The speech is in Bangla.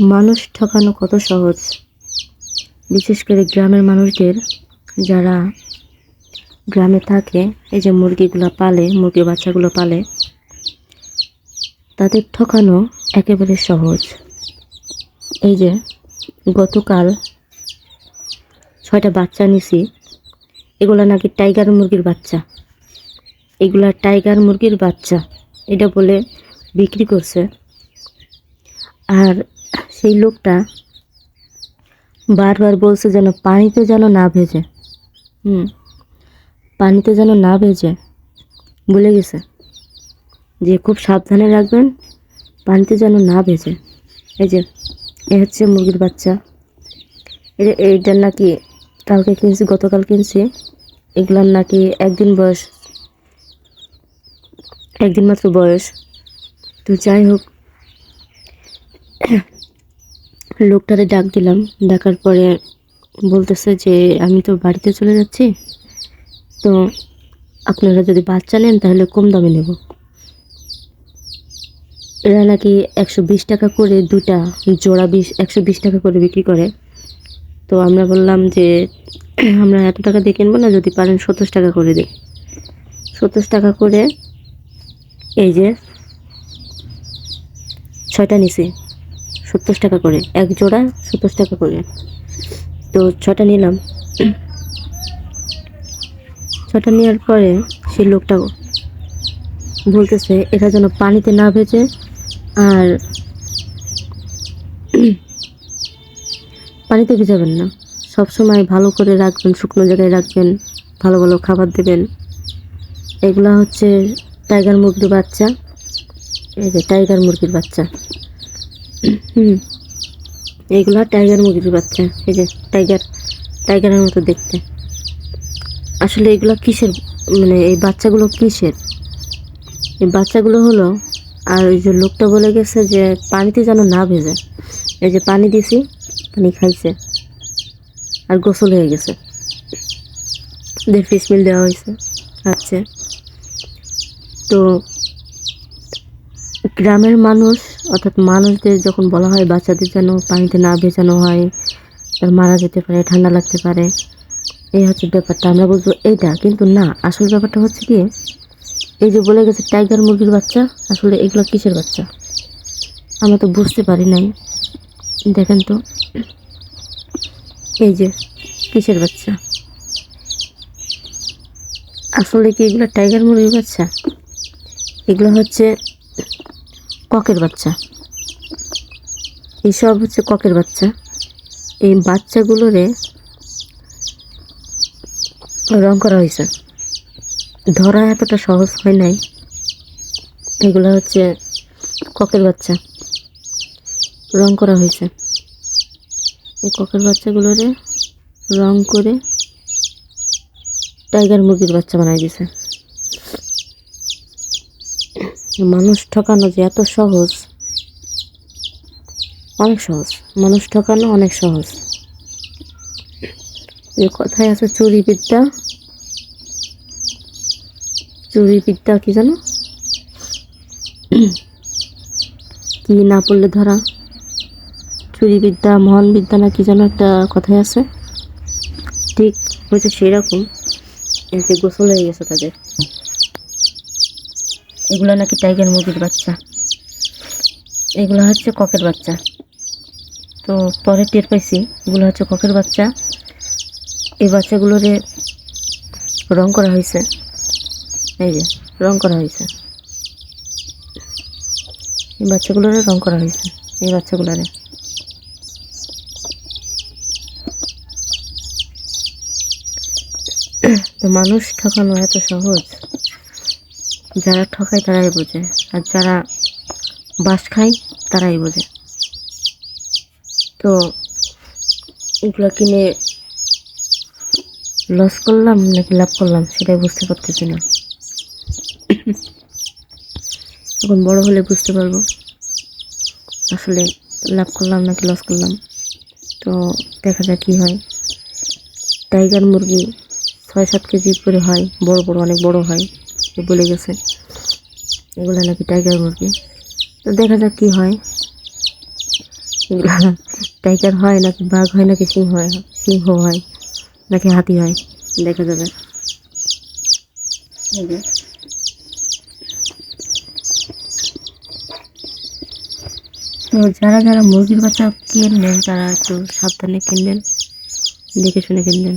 মানুষ ঠকানো কত সহজ। বিশেষ করে গ্রামের মানুষদের যারা গ্রামে থাকে, এই যে মুরগিগুলো পালে, মুরগির বাচ্চাগুলো পালে, তাদের ঠকানো একেবারে সহজ। এই যে গতকাল ছয়টা বাচ্চা নিছি, এগুলা নাকি টাইগার মুরগির বাচ্চা। এগুলা টাইগার মুরগির বাচ্চা, এটা বলে বিক্রি করছে। আর সেই লোকটা বারবার বলছে যেন পানিতে যেন না ভেজে। হুম, পানিতে যেন না ভেজে। বলে গেছে যে খুব সাবধানে রাখবেন, পানিতে যেন না ভেজে। এই যে, এ হচ্ছে মুরগির বাচ্চা। এই- এইটার নাকি কালকে কিনছি, গতকাল কিনছি। এগুলার নাকি একদিন বয়স, একদিন মাত্র বয়স। তো যাই হোক লোকটারে ডাক দিলাম। ডাকার পরে বলতেছে যে, আমি তো বাড়িতে চলে যাচ্ছি। তো আপনারা যদি বাচ্চা নেন, তাহলে কম দামে নেব। এরা নাকি একশো বিশ টাকা করে দুটা জোড়া বিশ, একশো বিশ টাকা করে বিক্রি করে। তো আমরা বললাম যে, আমরা এত টাকা দিয়ে কিনবো না, যদি পারেন সত্তর টাকা করে দিই সত্তর টাকা করে এই যে ছয়টা নিছি। সত্তর টাকা করে, এক জোড়া সত্তর টাকা করে। তো ছটা নিলাম। ছটা নেওয়ার পরে সেই লোকটা বলতেছে, এটা যেন পানিতে না ভেজে আর পানিতে ভেজাবেন না। সব সময় ভালো করে রাখবেন, শুকনো জায়গায় রাখবেন, ভালো ভালো খাবার দেবেন। এগুলা হচ্ছে টাইগার মুরগির বাচ্চা। এই যে টাইগার মুরগির বাচ্চা। এইগুলা টাইগার মুরগির বাচ্চা এই যে টাইগার টাইগারের মতো দেখতে। আসলে এগুলো কিসের মানে এই বাচ্চাগুলো কিসের? এই বাচ্চাগুলো হলো, আর ওই যে লোকটা বলে গেছে যে পানিতে যেন না ভেজে। এই যে পানি দিছি, পানি খাইছে। আর গোসল হয়ে গেছে। ওদের ফিস মিল দেওয়া হয়েছে আচ্ছা তো গ্রামের মানুষ, অর্থাৎ মানুষদের যখন বলা হয় বাচ্চাদের যেন পানিতে না ভেজানো হয়, তার মারা যেতে পারে, ঠান্ডা লাগতে পারে, এই হচ্ছে ব্যাপারটা। আমরা বলব এইটা, কিন্তু না, আসল ব্যাপারটা হচ্ছে কি, এই যে বলে গেছে টাইগার মুরগির বাচ্চা, আসলে এগুলো কিসের বাচ্চা? আমরা তো বুঝতে পারি নাই। দেখেন তো, এই যে কিসের বাচ্চা? আসলে কি এগুলো টাইগার মুরগির বাচ্চা? এগুলো হচ্ছে ককের বাচ্চা। এইসব হচ্ছে ককের বাচ্চা। এই বাচ্চাগুলোরে রং করা হয়েছে। ধরা এতটা সহজ হয় নাই। এগুলো হচ্ছে ককের বাচ্চা। রং করা হয়েছে। এই ককের বাচ্চাগুলোরে রং করে টাইগার মুরগির বাচ্চা বানাই দিছে। মানুষ ঠকানো যে এত সহজ, অনেক সহজ। মানুষ ঠকানো অনেক সহজ। এই কথায় আছে চুরি বিদ্যা। চুরি বিদ্যা কি জানো? কি না পড়লে ধরা। চুরি বিদ্যা, মহান বিদ্যা না কি যেন একটা কথাই আছে? ঠিক হয়েছে সেরকম যে গোসল হয়ে গেছে তাদের। এগুলো নাকি টাইগার মুরগির বাচ্চা। এগুলো হচ্ছে ককের বাচ্চা। তো পরে টের পাইছি, এগুলো হচ্ছে ককের বাচ্চা। এই বাচ্চাগুলোরে রং করা হয়েছে এই যে, রং করা হয়েছে এই বাচ্চাগুলোরে রং করা হয়েছে এই বাচ্চাগুলোরে। তো মানুষ ঠকানো এত সহজ। যারা ঠকায় তারাই বোঝে, আর যারা বাস খায় তারাই বোঝে। তো এগুলো কিনে লস করলাম নাকি লাভ করলাম সেটাই বুঝতে পারতেছি না। এখন বড় হলে বুঝতে পারব। আসলে লাভ করলাম নাকি লস করলাম। তো দেখা যাক কী হয়। টাইগার মুরগি ছয় সাত কেজি করে হয়, বড় বড়, অনেক বড় হয়। এ বলে গেছে। এগুলো নাকি টাইগার মুরগি। তো দেখা যাক কী হয়। টাইগার হয় নাকি বাঘ হয় নাকি সিংহ হয় সিংহ হয় নাকি হাতি হয়, দেখা যাবে। তো যারা যারা মুরগির বাচ্চা কিনবেন তারা একটু সাবধানে কিনবেন, দেখে শুনে কিনবেন।